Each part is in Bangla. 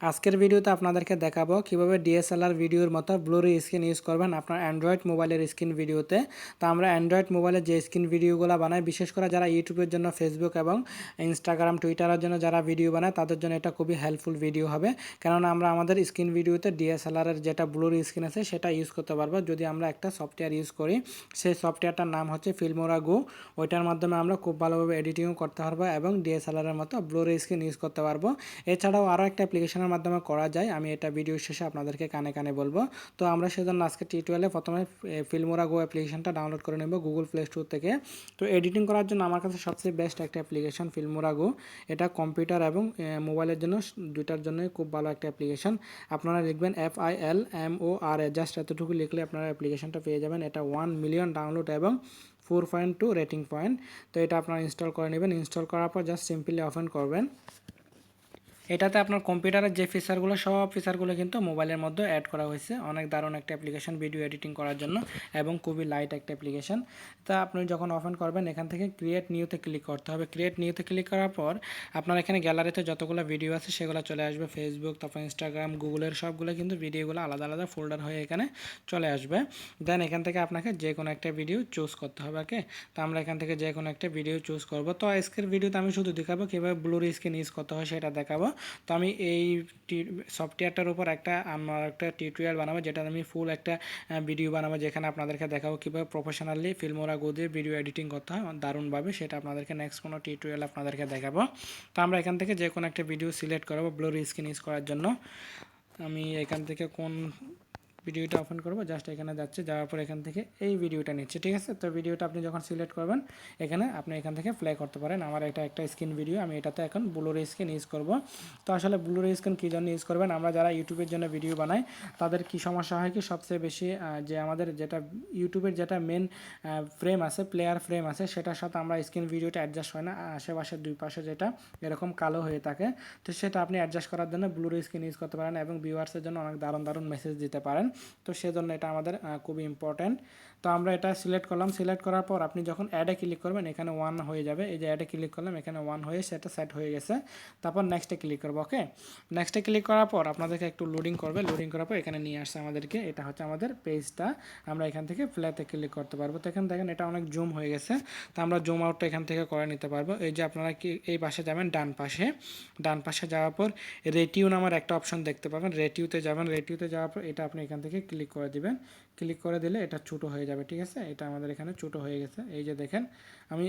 আজকের ভিডিওতে আপনাদেরকে দেখাবো কীভাবে ডিএসএলআর ভিডিওর মতো ব্লুরি স্ক্রিন ইউজ করবেন আপনার অ্যান্ড্রয়েড মোবাইলের স্ক্রিন ভিডিওতে। তো আমরা অ্যান্ড্রয়েড মোবাইলে যে স্ক্রিন ভিডিওগুলো বানাই, বিশেষ করে যারা ইউটিউবের জন্য ফেসবুক এবং ইনস্টাগ্রাম টুইটারের জন্য যারা ভিডিও বানায়, তাদের জন্য এটা খুবই হেল্পফুল ভিডিও হবে। কেননা আমরা আমাদের স্ক্রিন ভিডিওতে ডিএসএলআরের যেটা ব্লুরি স্ক্রিন আছে, সেটা ইউজ করতে পারব। যদি আমরা একটা সফটওয়্যার ইউজ করি, সেই সফটওয়্যারটার নাম হচ্ছে ফিল্মোরা গো ওইটার মাধ্যমে আমরা খুব ভালোভাবে এডিটিংও করতে পারব এবং ডিএসএলআরের মতো ব্লুরি স্ক্রিন ইউজ করতে পারব। এছাড়াও আরও একটা অ্যাপ্লিকেশনের মাধ্যমে করা যায়, আমি এটা ভিডিও শেষে আপনাদেরকে কানে কানে বলব। তো আমরা সেজন্য আজকে টিউটোরিয়ালে প্রথমে ফিল্মোরা গো অ্যাপ্লিকেশনটা ডাউনলোড করে নেব গুগল প্লে স্টোর থেকে। তো এডিটিং করার জন্য আমার কাছে সবচেয়ে বেস্ট একটা অ্যাপ্লিকেশন ফিল্মোরা গো এটা কম্পিউটার এবং মোবাইলের জন্য দুইটার জন্যই খুব ভালো একটা অ্যাপ্লিকেশন আপনারা লিখবেন F I L M O R A just এতটুকু লিখলে আপনারা অ্যাপ্লিকেশনটা পেয়ে যাবেন। এটা ওয়ান মিলিয়ন ডাউনলোড এবং four point two rating point তো এটা আপনারা ইনস্টল করে নেবেন। ইনস্টল করার পর জাস্ট সিম্পলি ওপেন করবেন। এটাতে আপনার কম্পিউটারের যে ফিচারগুলো সব ফিচারগুলো কিন্তু মোবাইলের মধ্যে অ্যাড করা হয়েছে। অনেক দারুণ একটা অ্যাপ্লিকেশন ভিডিও এডিটিং করার জন্য এবং খুবই লাইট একটা অ্যাপ্লিকেশন তা আপনি যখন ওপেন করবেন, এখান থেকে ক্রিয়েট নিউতে ক্লিক করতে হবে। ক্রিয়েট নিউতে ক্লিক করার পর আপনার এখানে গ্যালারিতে যতগুলো ভিডিও আছে, সেগুলো চলে আসবে। ফেসবুক তারপর ইনস্টাগ্রাম গুগলের সবগুলো কিন্তু ভিডিওগুলো আলাদা আলাদা ফোল্ডার হয়ে এখানে চলে আসবে। দেন এখান থেকে আপনাকে যে কোনো একটা ভিডিও চুজ করতে হবে ওকে তো আমরা এখান থেকে যে কোনো একটা ভিডিও চুজ করব। তো আজকের ভিডিওতে আমি শুধু দেখাবো কীভাবে ব্লুর স্ক্রিন ইউজ করতে হয়, সেটা দেখাবো। তো আমি এই সফটওয়্যারটার উপর একটা আমার একটা টিউটোরিয়াল বানাবো যেটা আমি ফুল একটা ভিডিও বানাবো, যেখানে আপনাদেরকে দেখাবো কীভাবে প্রফেশনালি ফিল্মোরা গো দিয়ে ভিডিও এডিটিং করতে হয়, দারুণভাবে। সেটা আপনাদেরকে নেক্সট কোনো টিউটোরিয়াল আপনাদেরকে দেখাবো। তো আমরা এখান থেকে যে কোনো একটা ভিডিও সিলেক্ট করব ব্লোর স্ক্রিন ইউজ করার জন্য। আমি এখান থেকে কোন ভিডিওটা ওপেন করব জাস্ট এখানে যাচ্ছে, যাওয়ার পর এখান থেকে এই ভিডিওটা নিচ্ছে, ঠিক আছে? তো ভিডিওটা আপনি যখন সিলেক্ট করবেন, এখানে আপনি এখান থেকে প্লে করতে পারেন। আমার এটা একটা স্ক্রিন ভিডিও আমি এটাতে এখন ব্লুর স্ক্রিন ইউজ করব। তো আসলে ব্লুর স্ক্রিন কী জন্য ইউজ করবেন? আমরা যারা ইউটিউবের জন্য ভিডিও বানাই, তাদের কি সমস্যা হয় কি? সবচেয়ে বেশি যে আমাদের যেটা ইউটিউবের যেটা মেন ফ্রেম আছে প্লেয়ার ফ্রেম আছে, সেটার সাথে আমরা স্ক্রিন ভিডিওটা অ্যাডজাস্ট হয় না। আশেপাশে দুই পাশে যেটা এরকম কালো হয়ে থাকে, তো সেটা আপনি অ্যাডজাস্ট করার জন্য ব্লুর স্ক্রিন ইউজ করতে পারেন এবং ভিউয়ার্সের জন্য অনেক দারুণ দারুণ মেসেজ দিতে পারেন। তো সেজন্য এটা আমাদের খুবই ইম্পর্ট্যান্ট তো আমরা এটা সিলেক্ট করলাম। সিলেক্ট করার পর আপনি যখন অ্যাডে ক্লিক করবেন, এখানে ওয়ান হয়ে যাবে। এই যে অ্যাডে ক্লিক করলাম, এখানে ওয়ান হয়ে সেটা সেট হয়ে গেছে। তারপর নেক্সটে ক্লিক করব ওকে নেক্সটে ক্লিক করার পর আপনাদেরকে একটু লোডিং করবে। লোডিং করার পর এখানে নিয়ে আসছে আমাদেরকে। এটা হচ্ছে আমাদের পেজটা আমরা এখান থেকে প্লেতে ক্লিক করতে পারব। তো এখানে দেখেন, এটা অনেক জুম হয়ে গেছে। তো আমরা জুম আউটটা এখান থেকে করে নিতে পারব। এই যে আপনারা কি এই পাশে যাবেন, ডান পাশে। ডান পাশে যাওয়ার পর রেটিউ নামার একটা অপশন দেখতে পাবেন। রেটিউতে যাবেন। রেটিউতে যাওয়ার পর এটা আপনি এখান থেকে ক্লিক করে দিবেন। ক্লিক করে দিলে এটা ছোটো হয়ে যাবে ঠিক আছে? এটা আমাদের এখানে ছোটো হয়ে গেছে। এই যে দেখেন আমি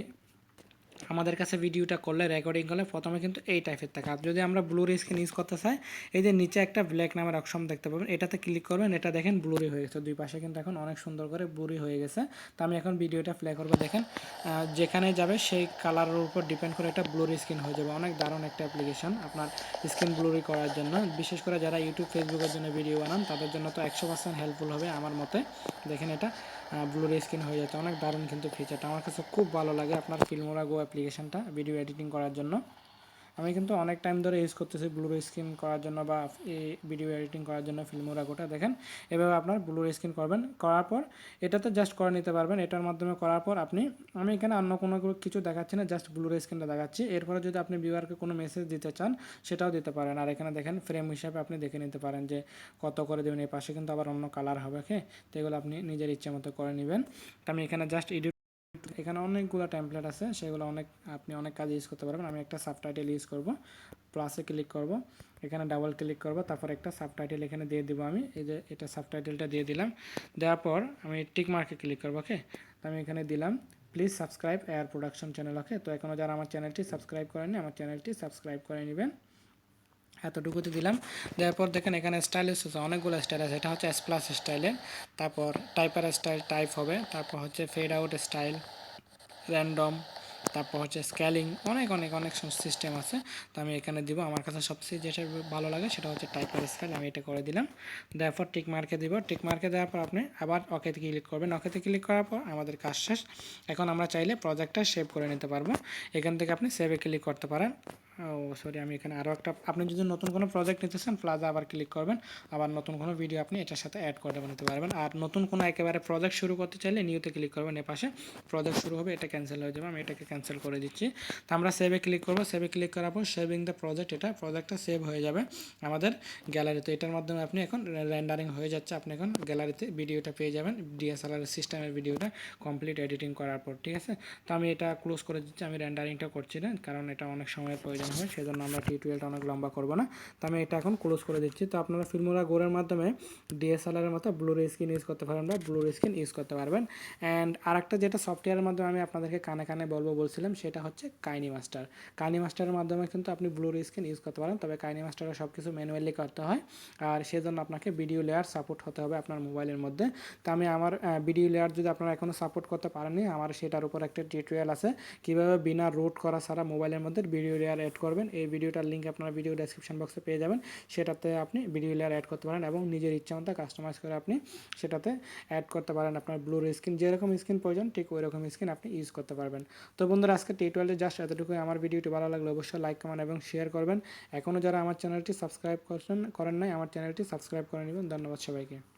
আমাদের কাছে ভিডিওটা করলে রেকর্ডিং করলে প্রথমে কিন্তু এই টাইপের থাকে। আর যদি আমরা ব্লুরি স্ক্রিন ইউজ করতে চাই, এই যে নিচে একটা ব্ল্যাক নামের অপশন দেখতে পাবেন, এটাতে ক্লিক করবেন, এটা দেখেন ব্লুরি হয়ে গেছে। দুই পাশে কিন্তু এখন অনেক সুন্দর করে ব্লুরি হয়ে গেছে। তো আমি এখন ভিডিওটা প্লে করব, দেখেন যেখানে যাবে সেই কালারের উপর ডিপেন্ড করে এটা ব্লুরি স্ক্রিন হয়ে যাবে। অনেক দারুণ একটা অ্যাপ্লিকেশন আপনার স্ক্রিন ব্লুরি করার জন্য। বিশেষ করে যারা ইউটিউব ফেসবুকের জন্য ভিডিও বানান, তাদের জন্য তো একশো পার্সেন্ট হেল্পফুল হবে আমার মতে। দেখেন এটা ব্লুরি স্ক্রিন হয়ে যাচ্ছে। অনেক দারুণ কিন্তু ফিচারটা আমার কাছে খুব ভালো লাগে। আপনার ফিল্মোরা গো অ্যাপ্লিকেশনটা ভিডিও এডিটিং করার জন্য। আমি কিন্তু অনেক টাইম ধরে ইউজ করতেছি ব্লুর স্ক্রিন করার জন্য বা ভিডিও এডিটিং করার জন্য ফিল্মোরাগোটা দেখেন? এভাবে আপনার ব্লুর স্ক্রিন করবেন। করার পর এটাতে জাস্ট করে নিতে পারবেন। এটার মাধ্যমে করার পর আপনি, আমি এখানে অন্য কোনো কিছু দেখাচ্ছি না জাস্ট ব্লুর স্ক্রিনটা দেখাচ্ছি। এরপরে যদি আপনি ভিউয়ারকে কোনো মেসেজ দিতে চান, সেটাও দিতে পারেন। আর এখানে দেখেন ফ্রেম হিসাবে আপনি দেখে নিতে পারেন যে কত করে দেবেন। এই পাশে কিন্তু আবার অন্য কালার হবে হ্যাঁ তো এগুলো আপনি নিজের ইচ্ছে মতো করে নেবেন। তো আমি এখানে জাস্ট এডিট এখানে অনেকগুলো টেমপ্লেট আছে, সেগুলো অনেক, আপনি অনেক কাজ ইউজ করতে পারবেন। আমি একটা সাবটাইটেল ইউজ করব প্লাসে ক্লিক করব, এখানে ডাবল ক্লিক করব, তারপর একটা সাবটাইটেল এখানে দিয়ে দেবো আমি। এই যে এটা সাবটাইটেলটা দিয়ে দিলাম, দেওয়ার পর আমি টিক মার্কে ক্লিক করব ওকে তো আমি এখানে দিলাম please subscribe air production channel okay তো এখনও যারা আমার চ্যানেলটি সাবস্ক্রাইব করেনি আমার চ্যানেলটি সাবস্ক্রাইব করে নেবেন। এতটুকুতে দিলাম। দেওয়ার পর দেখেন এখানে স্টাইল আছে, অনেকগুলো স্টাইল আছে। এটা হচ্ছে এস প্লাস স্টাইলের তারপর টাইপার স্টাইল টাইপ হবে। তারপর হচ্ছে ফেড আউট স্টাইল র্যান্ডম তারপর হচ্ছে স্ক্যালিং অনেক অনেক অনেক সিস্টেম আছে। তো আমি এখানে দিব। আমার কাছে সবচেয়ে যেটা ভালো লাগে সেটা হচ্ছে টাইপার স্কেল আমি এটা করে দিলাম। দেওয়ার পর টিক মার্কে দিব। টিক মার্কে দেওয়ার পর আপনি আবার অকেতে ক্লিক করবেন। অকেতে ক্লিক করার পর আমাদের কাজ শেষ। এখন আমরা চাইলে প্রজেক্টটা সেভ করে নিতে পারব। এখান থেকে আপনি সেভে ক্লিক করতে পারেন। ও সরি আমি এখানে আরও একটা আপনি যদি নতুন কোনো প্রজেক্ট নিতে চান প্লাজা আবার ক্লিক করবেন। আবার নতুন কোনো ভিডিও আপনি এটার সাথে অ্যাড করে নিতে পারবেন। আর নতুন কোনো একেবারে প্রজেক্ট শুরু করতে চাইলে নিউতে ক্লিক করবেন, এ পাশে প্রজেক্ট শুরু হবে, এটা ক্যান্সেল হয়ে যাবে, আমি এটাকে ক্যান্সেল করে দিচ্ছি। তো আমরা সেভে ক্লিক করব সেভে ক্লিক করার পর সেভিং দ্য প্রজেক্ট এটা প্রজেক্টটা সেভ হয়ে যাবে আমাদের গ্যালারিতে এটার মাধ্যমে আপনি এখন রেন্ডারিং হয়ে যাচ্ছে, আপনি এখন গ্যালারিতে ভিডিওটা পেয়ে যাবেন ডিএসএলআর সিস্টেমের ভিডিওটা কমপ্লিট এডিটিং করার পর, ঠিক আছে? তো আমি এটা ক্লোজ করে দিচ্ছি, আমি রেন্ডারিংটা করছি না, কারণ এটা অনেক সময় প্রয়োজন। হয়, সেজন্য আমরা টিউটোরিয়ালটা অনেক লম্বা করব না। তো আমি এটা এখন ক্লোজ করে দিচ্ছি। তো আপনারা ফিল্মোরা গোরের মাধ্যমে ডিএসএলআরের মতো ব্লুরে স্ক্রিন ইউজ করতে পারবেন বা ব্লুরে স্ক্রিন ইউজ করতে পারবেন। অ্যান্ড আরেকটা যেটা সফটওয়্যারের মাধ্যমে আমি আপনাদেরকে কানে কানে বলব বলছিলাম, সেটা হচ্ছে কাইনি মাস্টার কাইনি মাস্টারের মাধ্যমে কিন্তু আপনি ব্লুরে স্ক্রিন ইউজ করতে পারেন, তবে কাইনি মাস্টারে সব কিছু ম্যানুয়ালি করতে হয়। আর সেজন্য আপনাকে ভিডিও লেয়ার সাপোর্ট হতে হবে আপনার মোবাইলের মধ্যে। তো আমি আমার ভিডিও লেয়ার যদি আপনারা এখনও সাপোর্ট করতে পারেননি, আমার সেটার উপর একটা টিউটোরিয়াল আছে। কীভাবে বিনা রুট করা ছাড়া মোবাইলের মধ্যে ভিডিও লেয়ার অ্যাড করবেন। এই ভিডিওটার লিঙ্ক আপনারা ভিডিও ডেসক্রিপশন বক্সে পেয়ে যাবেন। সেটাতে আপনি ভিডিও লেয়ার অ্যাড করতে পারেন এবং নিজের ইচ্ছা মতো কাস্টমাইজ করে আপনি সেটাতে অ্যাড করতে পারেন আপনার ব্লুর স্ক্রিন যেরকম স্ক্রিন প্রয়োজন, ঠিক ওই রকম স্ক্রিন আপনি ইউজ করতে পারবেন। তো বন্ধুরা, আজকে টিউটোরিয়ালে জাস্ট এতটুকুই। আমার ভিডিওটি ভালো লাগলে অবশ্যই লাইক কমেন্ট এবং শেয়ার করবেন। এখনও যারা আমার চ্যানেলটি সাবস্ক্রাইব করছেন করেন নাই, আমার চ্যানেলটি সাবস্ক্রাইব করে নেবেন। ধন্যবাদ সবাইকে।